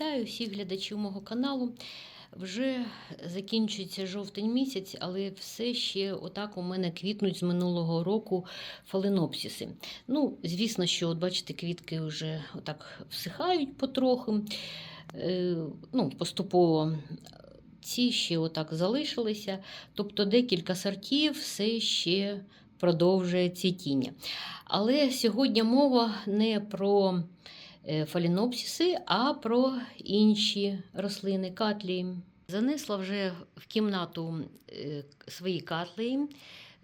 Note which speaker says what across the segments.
Speaker 1: Вітаю всіх глядачів мого каналу. Вже закінчується жовтень місяць, але все ще отак у мене квітнуть з минулого року фаленопсиси. Ну, звісно, що, от бачите, квітки вже отак всихають потрохи. Е, ну, поступово ці ще отак залишилися. Тобто декілька сортів все ще продовжує цвітіння. Але сьогодні мова не про е, фалінопсиси, а про інші рослини катлії. Занесла вже в кімнату е, свої катлії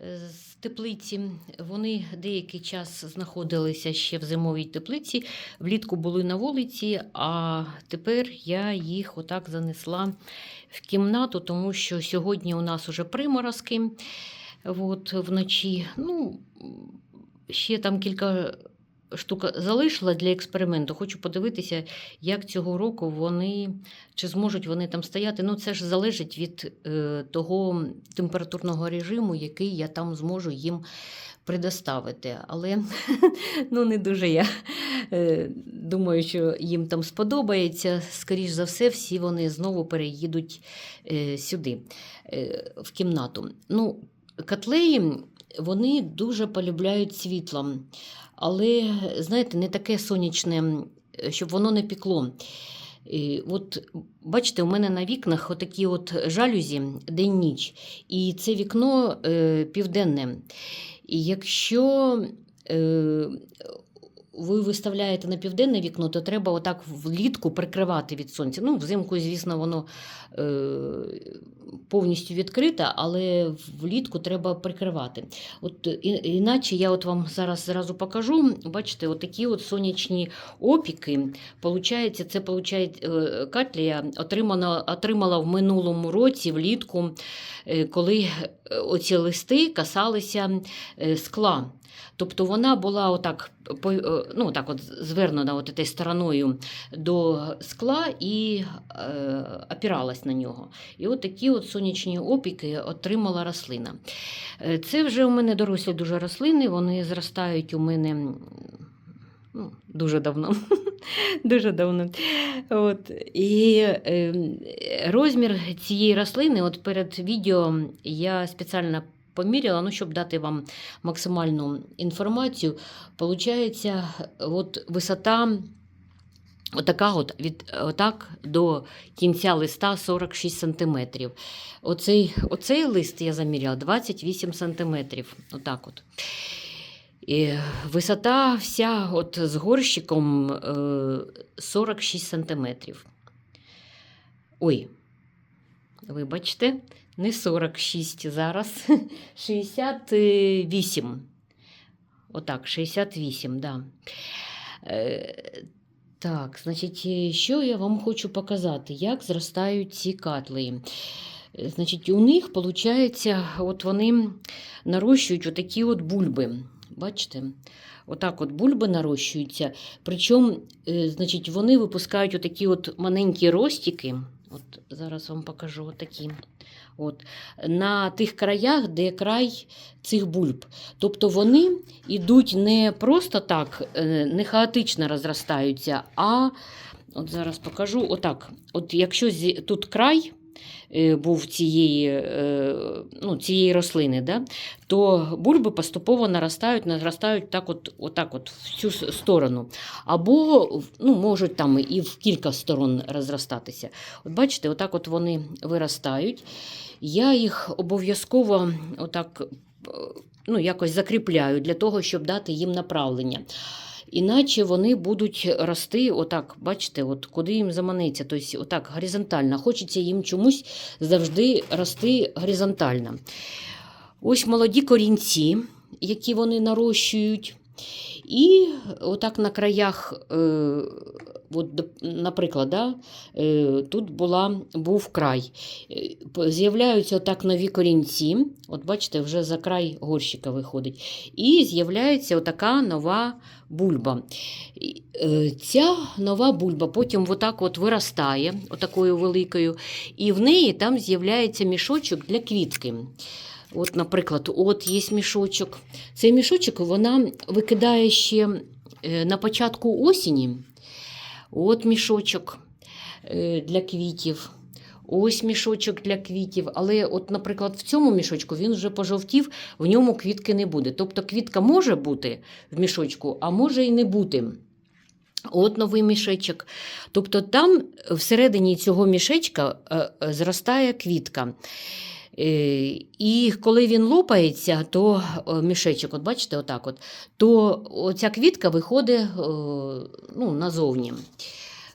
Speaker 1: е, з теплиці. Вони деякий час знаходилися ще в зимовій теплиці, влітку були на вулиці, а тепер я їх отак занесла в кімнату, тому що сьогодні у нас уже приморозки от, вночі. Ну, ще там кілька штук залишила для експерименту. Хочу подивитися, як цього року вони, чи зможуть вони там стояти. Ну, це ж залежить від е, того температурного режиму, який я там зможу їм предоставити. Але ну, не дуже я е, думаю, що їм там сподобається. Скоріш за все, всі вони знову переїдуть е, сюди, в кімнату. Ну, Котлеї вони дуже полюбляють світло, але, знаєте, не таке сонячне, щоб воно не пікло. І от бачите, у мене на вікнах отакі от жалюзі день-ніч, і це вікно е, південне. І якщо е, ви виставляєте на південне вікно, то треба отак влітку прикривати від сонця. Ну, взимку, звісно, воно е, повністю відкрите, але влітку треба прикривати. От, і, іначе я от вам зараз зразу покажу. Бачите, от такі от сонячні опіки. Получається, це получає, е, Катлія отримала, отримала в минулому році влітку, е, коли оці листи касалися е, скла. Тобто вона була отак, е, ну, так от звернена от стороною до скла і е, опиралась на нього. І от такі от сонячні опіки отримала рослина. Е, Це вже у мене дорослі дуже рослини, вони зростають у мене ну, дуже давно. Дуже давно. От. І е, розмір цієї рослини, от перед відео я спеціально поміряла, ну, щоб дати вам максимальну інформацію. Получається, от висота отака от, від отак до кінця листа 46 см. Оцей, оцей лист я заміряла 28 см. Отак от. І висота вся от з горщиком е, 46 см. Ой, вибачте, не 46 зараз, 68. Отак, 68, да. Е, так, значить, що я вам хочу показати, як зростають ці катли. Значить, у них, виходить, от вони нарощують отакі от бульби. Бачите? Отак от бульби нарощуються. Причому, е, значить, вони випускають отакі от маленькі ростики. От зараз вам покажу отакі. От, на тих краях, де край цих бульб. Тобто вони йдуть не просто так, е, не хаотично розростаються, а от зараз покажу отак. От якщо тут край був цієї, е, ну, цієї рослини, да, то бульби поступово наростають, наростають так от, отак от в цю сторону. Або ну, можуть там і в кілька сторон розростатися. От бачите, отак от вони виростають. Я їх обов'язково отак, е, ну, якось закріпляю для того, щоб дати їм направлення. Іначе вони будуть рости, отак, бачите, от куди їм заманиться, тобто отак горизонтально. Хочеться їм чомусь завжди рости горизонтально. Ось молоді корінці, які вони нарощують. І отак на краях, е, от, наприклад, да, е, тут була, був край. Е, З'являються отак нові корінці. От бачите, вже за край горщика виходить. І з'являється отака нова бульба. Е, Ця нова бульба потім отак от виростає, отакою великою, і в неї там з'являється мішочок для квітки. От, наприклад, от є мішочок. Цей мішочок вона викидає ще е, на початку осені. От мішочок. е, для квітів. Ось мішочок для квітів. Але, от, наприклад, в цьому мішочку він вже пожовтів, в ньому квітки не буде. Тобто квітка може бути в мішочку, а може і не бути. От новий мішечок. Тобто там всередині цього мішечка е, зростає квітка. Е, І коли він лопається, то е, мішечок, от бачите, отак от, то оця квітка виходить е, ну, назовні.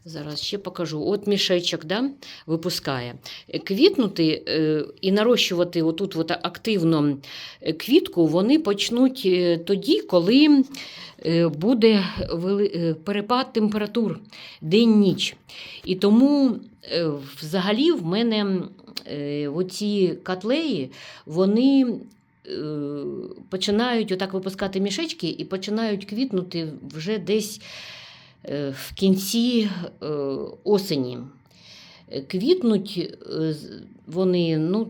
Speaker 1: Зараз ще покажу. От мішечок да, випускає. Квітнути і нарощувати отут от активно квітку вони почнуть тоді, коли буде перепад температур день-ніч. І тому взагалі в мене оці котлеї, вони е, починають отак випускати мішечки і починають квітнути вже десь е, в кінці е, осені. Е, Квітнуть е, вони, ну,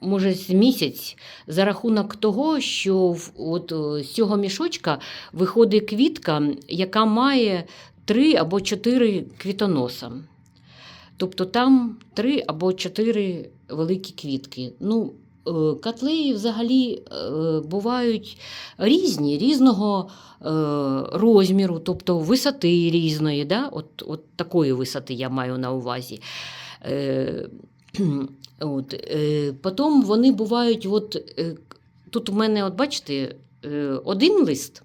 Speaker 1: може, з місяць за рахунок того, що от, е, з цього мішочка виходить квітка, яка має три або чотири квітоноса. Тобто там три або чотири великі квітки. Ну, е, котлеї взагалі е, бувають різні, різного е, розміру, тобто висоти різної. Да? От, от такої висоти я маю на увазі. От, потім вони бувають, от, тут у мене, от бачите, один лист,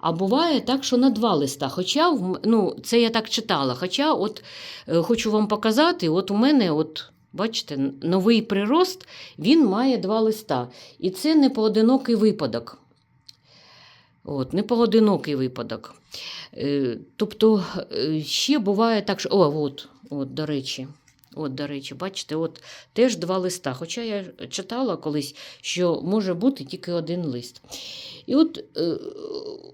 Speaker 1: а буває так, що на два листа. Хоча ну, це я так читала. Хоча, от е, хочу вам показати, от у мене, от, бачите, новий прирост, він має два листа. І це не поодинокий випадок. От, не поодинокий випадок. Е, тобто е, ще буває так, що. О, от, от, до речі. От, до речі, бачите, от теж два листа. Хоча я читала колись, що може бути тільки один лист. І от, е,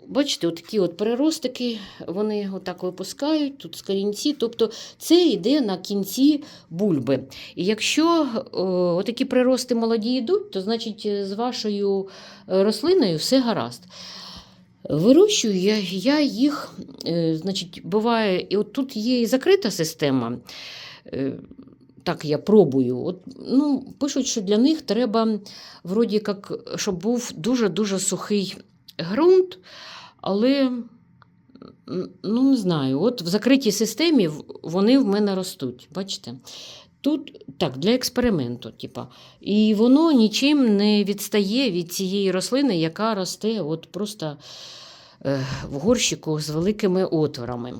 Speaker 1: бачите, от такі от переростики, вони отак випускають, тут скорінці. Тобто це йде на кінці бульби. І якщо е, отакі прирости молоді йдуть, то значить е, з вашою рослиною все гаразд. Вирощую я, я їх, значить, буває, і от тут є і закрита система. Е, так я пробую. От, ну, пишуть, що для них треба, вроді як, щоб був дуже-дуже сухий ґрунт, але ну, не знаю, от в закритій системі вони в мене ростуть. Бачите? Тут так, для експерименту, типа. І воно нічим не відстає від цієї рослини, яка росте от просто е, в горщику з великими отворами.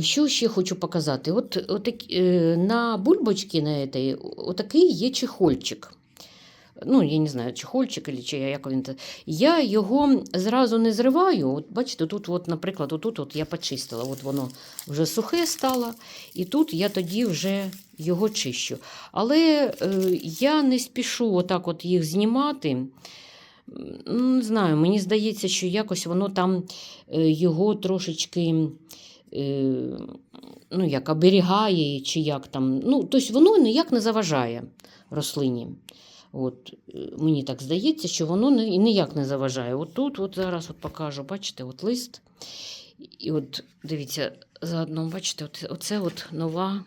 Speaker 1: Що ще хочу показати? От, отак, е, на бульбочці на этой, отакий є чехольчик. Ну, я не знаю, чехольчик или чи як він. Я його зразу не зриваю. От бачите, тут, от, наприклад, отут от я почистила. От воно вже сухе стало, і тут я тоді вже його чищу. Але е, я не спішу отак от їх знімати. Не знаю, мені здається, що якось воно там е, його трошечки ну, як оберігає, чи як там. Ну, тобто воно ніяк не заважає рослині. От, мені так здається, що воно ні- ніяк не заважає. От тут, от зараз от покажу, бачите, от лист. І от дивіться, заодно, бачите, от, оце от нова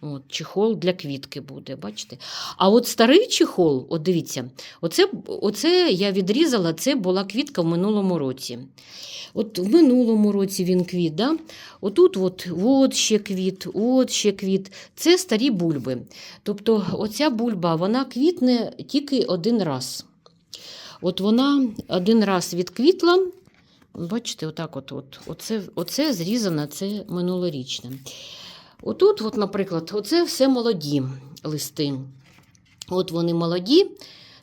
Speaker 1: от, чехол для квітки буде, бачите? А от старий чехол, от дивіться, оце, оце я відрізала, це була квітка в минулому році. От в минулому році він квіт, да? отут от, от ще квіт, от ще квіт. Це старі бульби. Тобто оця бульба вона квітне тільки один раз. От вона один раз відквітла. Бачите, отак от, от, оце, оце зрізане, це минулорічне. Отут, от, наприклад, оце все молоді листи. От вони молоді.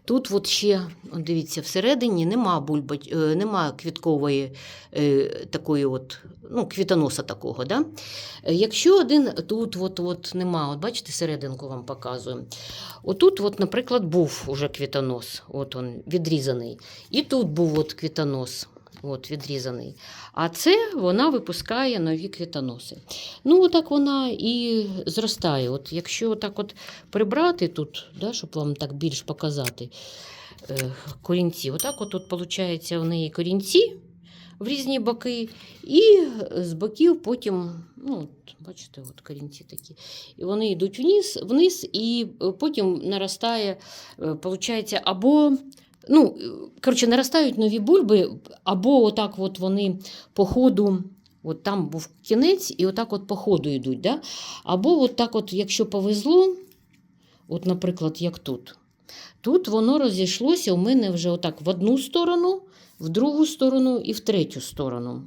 Speaker 1: Тут от ще, дивіться, всередині нема бульба, е, нема квіткової е, такої от, ну, квітоноса такого. Да? Якщо один тут от, от нема, от бачите, серединку вам показую. Отут, от, наприклад, був уже квітонос, от він відрізаний. І тут був от квітонос. От, відрізаний. А це вона випускає нові квітоноси. Ну, отак вона і зростає. От Якщо так от прибрати тут, да, щоб вам так більш показати е, корінці, отак от тут, виходить, в неї корінці, в різні боки, і з боків потім, ну, от, бачите, от корінці такі. І вони йдуть вниз, вниз і е, потім наростає, виходить, або. Ну, коротше, наростають нові бульби, або отак от вони по ходу, от там був кінець, і отак от по ходу йдуть. Да? Або от так от, якщо повезло, от, наприклад, як тут. Тут воно розійшлося у мене вже отак в одну сторону, в другу сторону і в третю сторону.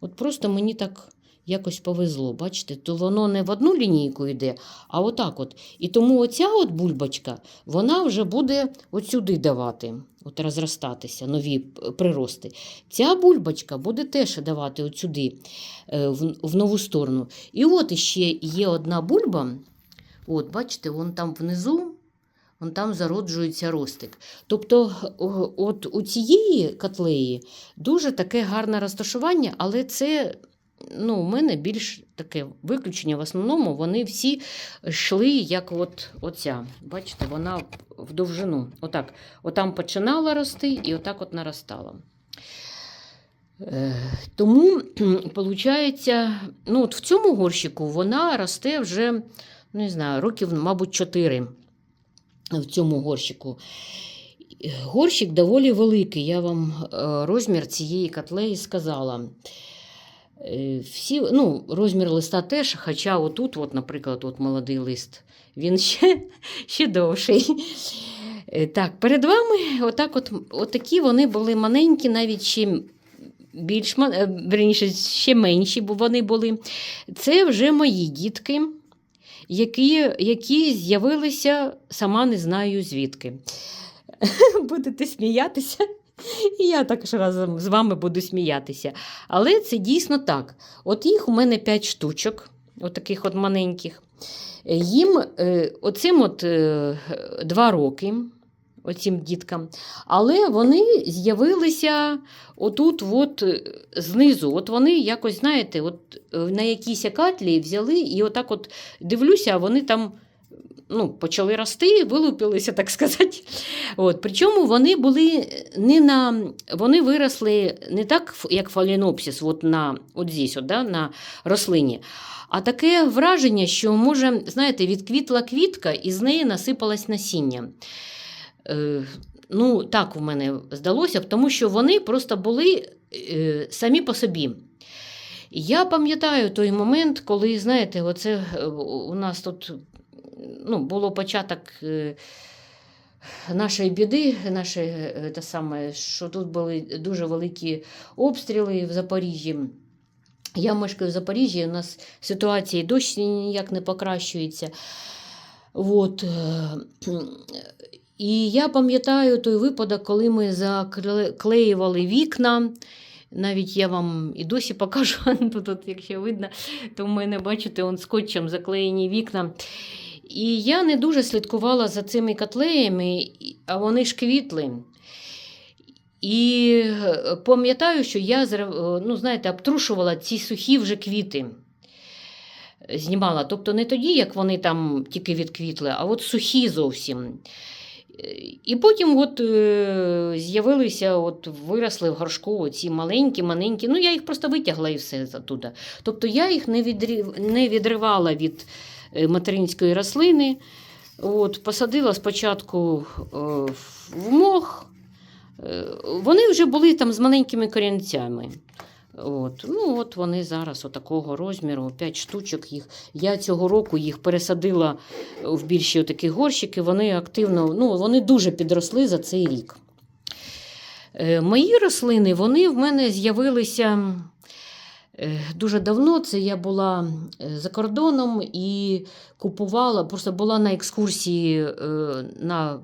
Speaker 1: От просто мені так якось повезло, бачите, то воно не в одну лінійку йде, а отак от. І тому оця от бульбочка, вона вже буде от сюди давати, от розростатися, нові прирости. Ця бульбочка буде теж давати от сюди, е, в, нову сторону. І от іще є одна бульба, от бачите, вон там внизу. Вон там зароджується ростик. Тобто, от у цієї котлеї дуже таке гарне розташування, але це ну, у мене більш таке виключення. В основному вони всі йшли, як от оця. Бачите, вона в довжину. Отак. Отам починала рости і отак от наростала. Е, Тому, виходить, ну, от в цьому горщику вона росте вже, ну, не знаю, років, мабуть, 4 в цьому горщику. Горщик доволі великий, я вам е, розмір цієї котлеї сказала. Е, Всі, ну, розмір листа теж, хоча отут, от, наприклад, от молодий лист, він ще, ще довший. Е, Так, перед вами отак от, отакі вони були маленькі, навіть ще більш е, верніше, ще менші, бо вони були. Це вже мої дітки, які, які з'явилися, сама не знаю звідки. Будете сміятися. І я також разом з вами буду сміятися. Але це дійсно так. От їх у мене 5 штучок, от таких от маленьких. Е, Їм е, оцим от е, два роки, оцим діткам. Але вони з'явилися отут, от е, знизу. От вони якось, знаєте, от е, на якійсь катлі взяли і отак от дивлюся, вони там. Ну, почали рости, вилупилися, так сказати. От, причому вони були не на, вони виросли не так, як фалінопсис, от на, от здесь, от, да, на рослині. А таке враження, що, може, знаєте, відквітла квітка і з неї насипалось насіння. Е, ну, так в мене здалося, тому що вони просто були е, самі по собі. Я пам'ятаю той момент, коли, знаєте, оце е, у нас тут ну, було початок е, нашої біди, наше, е, те саме, що тут були дуже великі обстріли в Запоріжжі. Я мешкаю в Запоріжжі, у нас ситуація і досі ніяк не покращується. От. е, І я пам'ятаю той випадок, коли ми заклеювали вікна. Навіть я вам і досі покажу, тут, якщо видно, то в мене, бачите, он скотчем заклеєні вікна. І я не дуже слідкувала за цими котлеями, а вони ж квітли. І е, пам'ятаю, що я е, ну, знаєте, обтрушувала ці сухі вже квіти. Е, Знімала. Тобто не тоді, як вони там тільки відквітли, а от сухі зовсім. І потім от, е, з'явилися, от, виросли в горшку ці маленькі, маленькі. Ну, я їх просто витягла і все туди. Тобто я їх не, відрив, не відривала від е, материнської рослини. От, посадила спочатку е, в мох. Вони вже були там з маленькими корінцями. От. Ну, от вони зараз отакого розміру, 5 штучок їх. Я цього року їх пересадила в більші такі горщики. Вони активно, ну, вони дуже підросли за цей рік. Е, Мої рослини, вони в мене з'явилися е, дуже давно. Це я була е, за кордоном і купувала, просто була на екскурсії, на,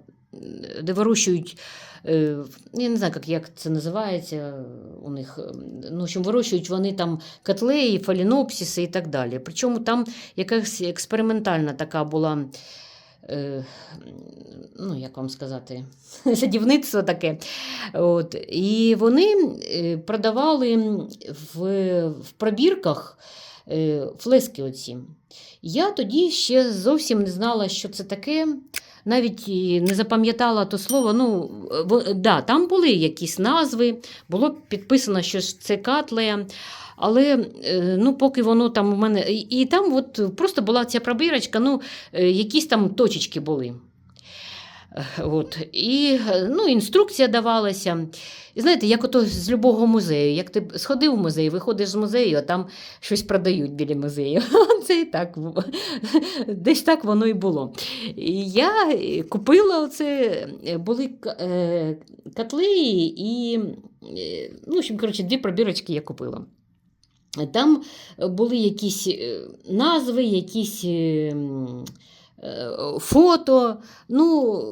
Speaker 1: де вирощують. Е, Я не знаю, як, це називається у них. е, Ну, в вирощують вони там котлеї, фалінопсиси і так далі. Причому там якась експериментальна така була. е, Ну, як вам сказати, садівництво таке. От. І вони е, продавали в, в пробірках флески оці. Я тоді ще зовсім не знала, що це таке. Навіть не запам'ятала то слово. Ну, да, там були якісь назви, було підписано, що це Катлея. Але е, ну, поки воно там у мене. І, і там от просто була ця пробірочка, ну, е, якісь там точечки були. От. І ну, інструкція давалася. І знаєте, як ото з любого музею. Як ти сходив в музей, виходиш з музею, а там щось продають біля музею. Це і так. Десь так воно і було. І я купила оце, були е, котли і, е, ну, в коротше, дві пробірочки я купила. Там були якісь е, назви, якісь фото. Ну,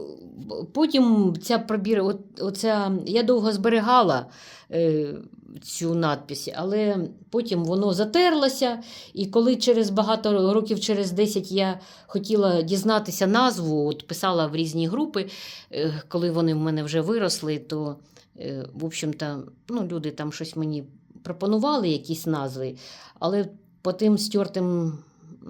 Speaker 1: потім ця пробір, оця, я довго зберігала е, цю надпись, але потім воно затерлося. І коли через багато років, через 10 я хотіла дізнатися назву, от писала в різні групи, е, коли вони в мене вже виросли, то, е, в общем-то, ну, люди там щось мені пропонували, якісь назви, але по тим стертим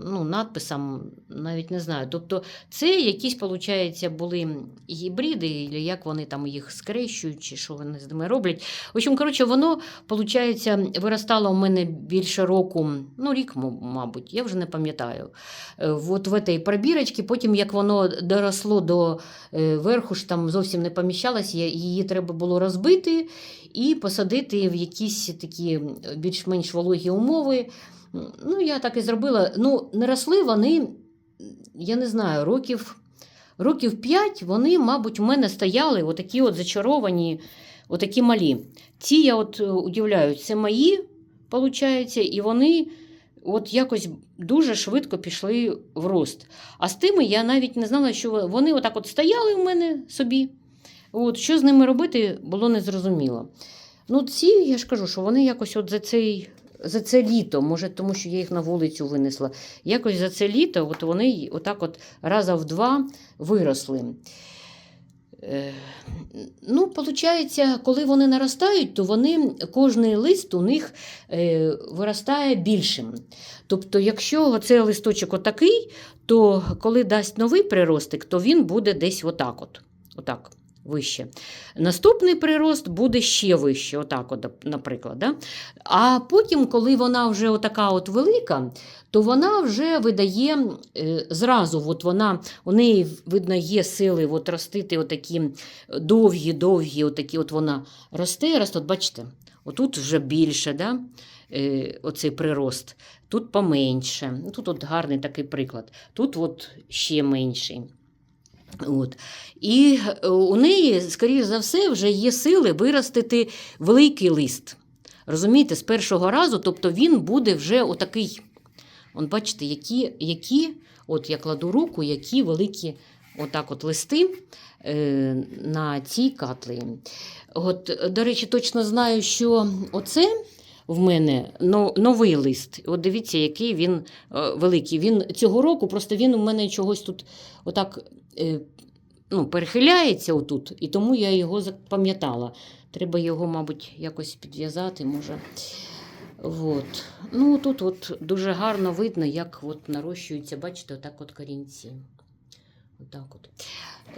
Speaker 1: ну, надписам навіть не знаю. Тобто це якісь, виходить, були гібриди, як вони там їх скрещують, чи що вони з ними роблять. В общем, коротше, воно, виходить, виростало у мене більше року, ну, рік, мабуть, я вже не пам'ятаю. Е, От в цій пробірочці, потім, як воно доросло до е, верху, ж там зовсім не поміщалось, її треба було розбити і посадити в якісь такі більш-менш вологі умови. Ну, я так і зробила. Ну, не росли вони, я не знаю, років, років 5 вони, мабуть, у мене стояли отакі от зачаровані, отакі малі. Ці я от е, удивляюсь, це мої, виходить, і вони от якось дуже швидко пішли в рост. А з тими я навіть не знала, що вони отак от стояли в мене собі. От, що з ними робити, було незрозуміло. Ну, ці, я ж кажу, що вони якось от за цей. За це літо, може, тому що я їх на вулицю винесла. Якось за це літо от вони отак от раза в два виросли. Е, ну, виходить, коли вони наростають, то вони, кожний лист у них е, виростає більшим. Тобто, якщо цей листочок отакий, то коли дасть новий приростик, то він буде десь отак от. Отак. Вище. Наступний прирост буде ще вище, отак, от, наприклад. Да? А потім, коли вона вже отака от велика, то вона вже видає е, зразу, от вона, у неї, видно, є сили от ростити отакі довгі-довгі, отакі от вона росте, росте, от бачите, отут вже більше, да? е, оцей прирост, тут поменше. Ну, Тут от гарний такий приклад, тут от ще менший. От. І е, у неї, скоріш за все, вже є сили виростити великий лист. Розумієте, з першого разу, тобто він буде вже отакий. От бачите, які, які, от я кладу руку, які великі отак от листи е, на цій катлі. От, до речі, точно знаю, що оце в мене новий лист. От дивіться, який він е, великий. Він цього року, просто він у мене чогось тут отак ну, перехиляється отут, і тому я його запам'ятала. Треба його, мабуть, якось підв'язати, може. От. Ну, тут от дуже гарно видно, як от нарощуються, бачите, отак от корінці. Отак от.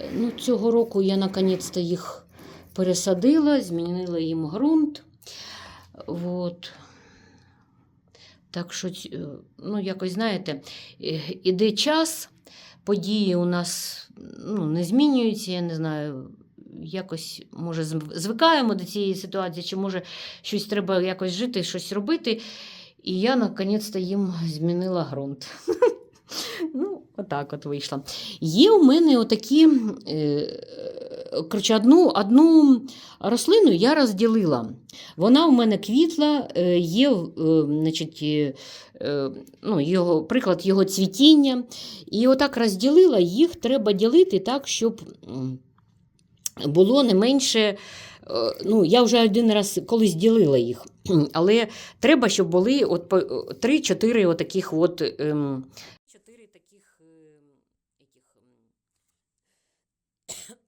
Speaker 1: Е, Ну, цього року я наконець-то їх пересадила, змінила їм ґрунт. От. Так що, е, ну, якось, знаєте, е, іде час, події у нас ну, не змінюються, я не знаю. Якось, може, звикаємо до цієї ситуації, чи може щось треба якось жити, щось робити. І я наконець-то їм змінила ґрунт. Ну, отак от вийшло. Є у мене отакі, е, коротше, одну, одну рослину я розділила. Вона у мене квітла, е, є е, значить, е, ну, його, приклад його цвітіння. І отак розділила, їх треба ділити так, щоб було не менше. Ну, я вже один раз колись ділила їх, але треба, щоб були от 3-4 отаких от. Ем, 4 таких. ем, яких,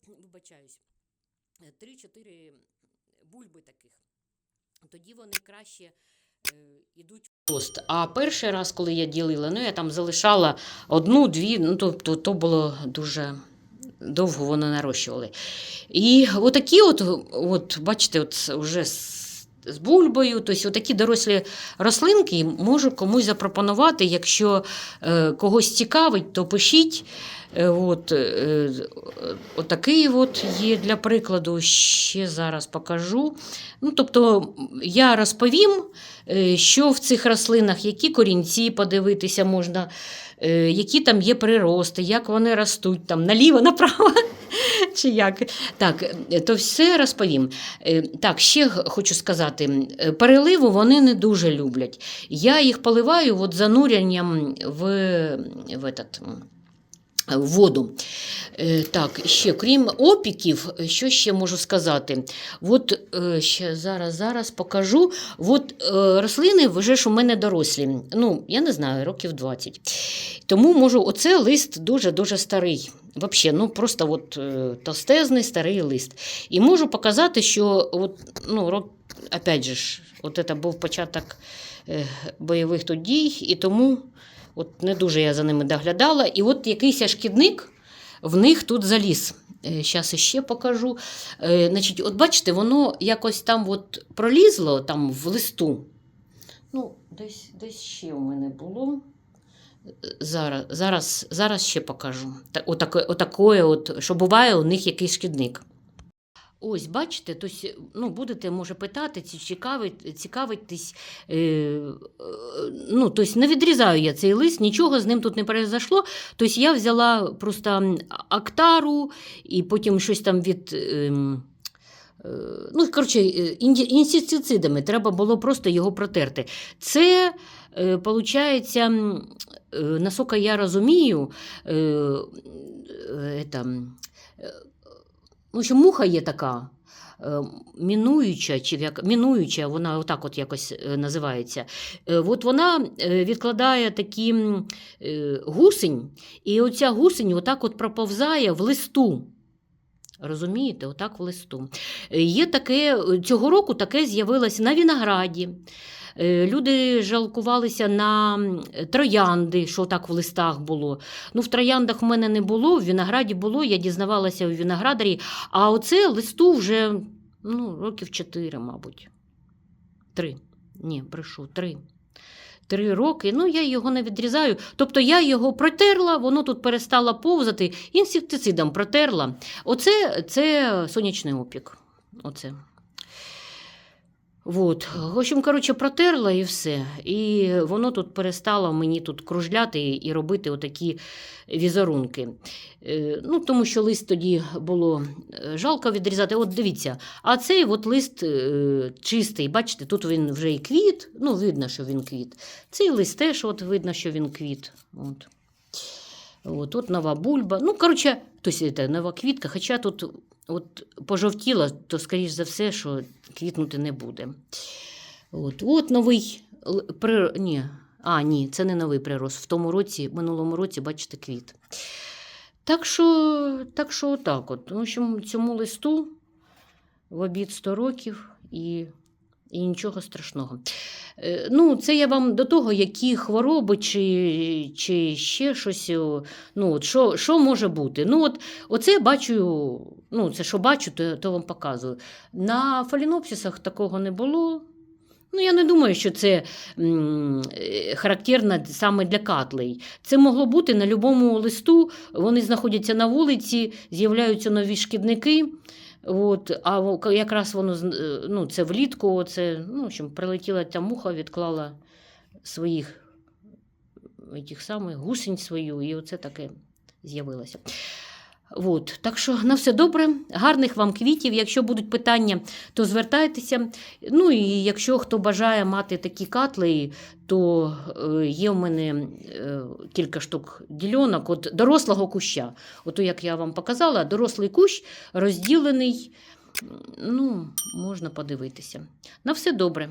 Speaker 1: ем, вибачаюсь. 3-4 бульби таких. Тоді вони краще е, в рост. А перший раз, коли я ділила, ну я там залишала одну-дві, ну тобто то було дуже довго вони нарощували. І отакі, от, от бачите, от вже з, бульбою, тобто отакі дорослі рослинки можу комусь запропонувати. Якщо е, когось цікавить, то пишіть. Е, От, е, отакий от є для прикладу, ще зараз покажу. Ну, тобто я розповім, що в цих рослинах, які корінці подивитися можна, які там є прирости, як вони ростуть там наліво, направо. Чи як? Так, е, то все розповім. Е, Так, ще хочу сказати: е, переливу вони не дуже люблять. Я їх поливаю от зануренням в, в, этот, в воду. Е, Так, ще крім опіків, що ще можу сказати? От е, ще зараз, зараз покажу. От е, рослини вже ж у мене дорослі. Ну, я не знаю, років 20. Тому можу, оце лист дуже-дуже старий. Вообще, ну просто от е, старий лист. І можу показати, що от, ну, рок, опять же, от це був початок е, бойових тут дій, і тому от не дуже я за ними доглядала. І от якийсь шкідник в них тут заліз. Зараз ще покажу. Е, значить, от бачите, воно якось там от пролізло там в листу. Ну, десь, десь ще у мене було. Зараз, зараз, зараз ще покажу. Та- Отаке, отакое от, що буває у них якийсь шкідник. Ось, бачите, тось, ну, будете, може, питати, чи цікавить, цікавитись. Е, е, ну, тобто не відрізаю я цей лист, нічого з ним тут не произошло. Тобто я взяла просто актару і потім щось там від. ем, е, Ну, коротше, е, інсектицидами треба було просто його протерти. Це, е, виходить, наскільки я розумію, е, е, е, ну, що муха є така. е, Мінуюча, чи мінуюча, вона отак от якось е, називається. Е, От вона відкладає такі гусень, і оця гусень отак от проповзає в листу. Розумієте, отак в листу. Є таке, цього року таке з'явилося на винограді. Е, Люди жалкувалися на троянди, що так в листах було. Ну, в трояндах в мене не було, в винограді було, я дізнавалася у виноградарі. А оце листу вже ну, років чотири, мабуть. Три. Ні, брешу, три. Три роки. Ну, я його не відрізаю. Тобто я його протерла, воно тут перестало повзати, інсектицидом протерла. Оце це сонячний опік. Оце. Вот. В общем, коротше, протерла і все. І воно тут перестало мені тут кружляти і робити отакі візерунки. Е, Ну, тому що лист тоді було е, жалко відрізати. От дивіться, а цей от лист е, чистий, бачите, тут він вже і квіт, ну, видно, що він квіт. Цей лист теж от видно, що він квіт. От. От, от нова бульба. Ну, коротше, тобто, нова квітка, хоча тут от пожовтіла, то, скоріш за все, що квітнути не буде. От, от новий при... ні. А, ні, це не новий прирост. В тому році, минулому році, бачите, квіт. Так що, так що отак от. В общем, цьому листу в обід 100 років і, і нічого страшного. Е, Ну, це я вам до того, які хвороби чи, чи ще щось. Ну, от, що, що може бути? Ну, от, оце бачу, ну, це що бачу, то, то вам показую. На фалінопсисах такого не було. Ну, я не думаю, що це м, е, характерно саме для котлей. Це могло бути на будь-якому листу. Вони знаходяться на вулиці, з'являються нові шкідники. От, а якраз воно е, ну, це влітку, це, ну, в прилетіла ця муха, відклала своїх тих самих гусень свою, і оце таке з'явилося. От, так що на все добре, гарних вам квітів. Якщо будуть питання, то звертайтеся. Ну і якщо хто бажає мати такі катли, то е, є в мене е, кілька штук дільонок от дорослого куща. Ото, як я вам показала, дорослий кущ розділений. Ну, можна подивитися. На все добре.